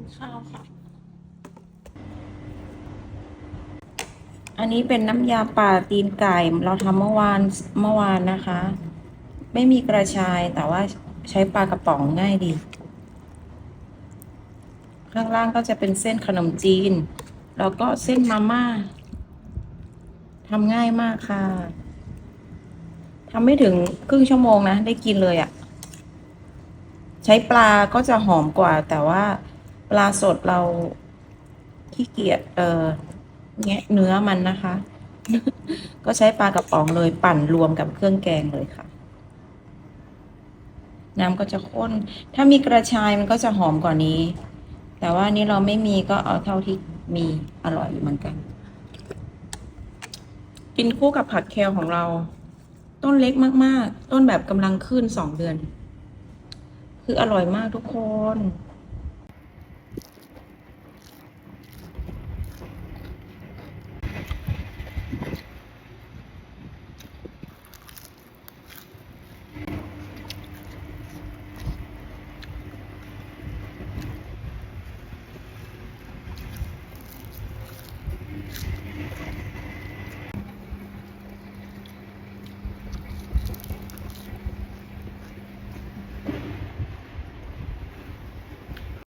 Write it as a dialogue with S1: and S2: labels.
S1: นข้าวค่ะ
S2: อันนี้เป็นน้ำยาป่าตีนไก่ เราทำเมื่อวานเมื่อวานนะคะ ไม่มีกระชายแต่ว่าใช้ปลากระป๋องง่ายดี ข้างล่างก็จะเป็นเส้นขนมจีน แล้วก็เส้นมาม่าทำง่ายมากค่ะทำไม่ถึงครึ่งชั่วโมงนะ ได้กินเลยอะ่ะ ใช้ปลาก็จะหอมกว่าแต่ว่า ลาสดเราขี้เกียจเออแงะเนื้อมันนะคะ ก็ใช้ปลากระป๋องเลยปั่นรวมกับเครื่องแกงเลยค่ะ น้ำก็จะข้น ถ้ามีกระชายมันก็จะหอมกว่านี้ แต่ว่านี้เราไม่มีก็เอาเท่าที่มีอร่อยอยู่เหมือนกัน กินคู่กับผัดแคลของเรา ต้นเล็กมาก ๆ ต้นแบบกำลังขึ้นสองเดือน คืออร่อยมากทุกคน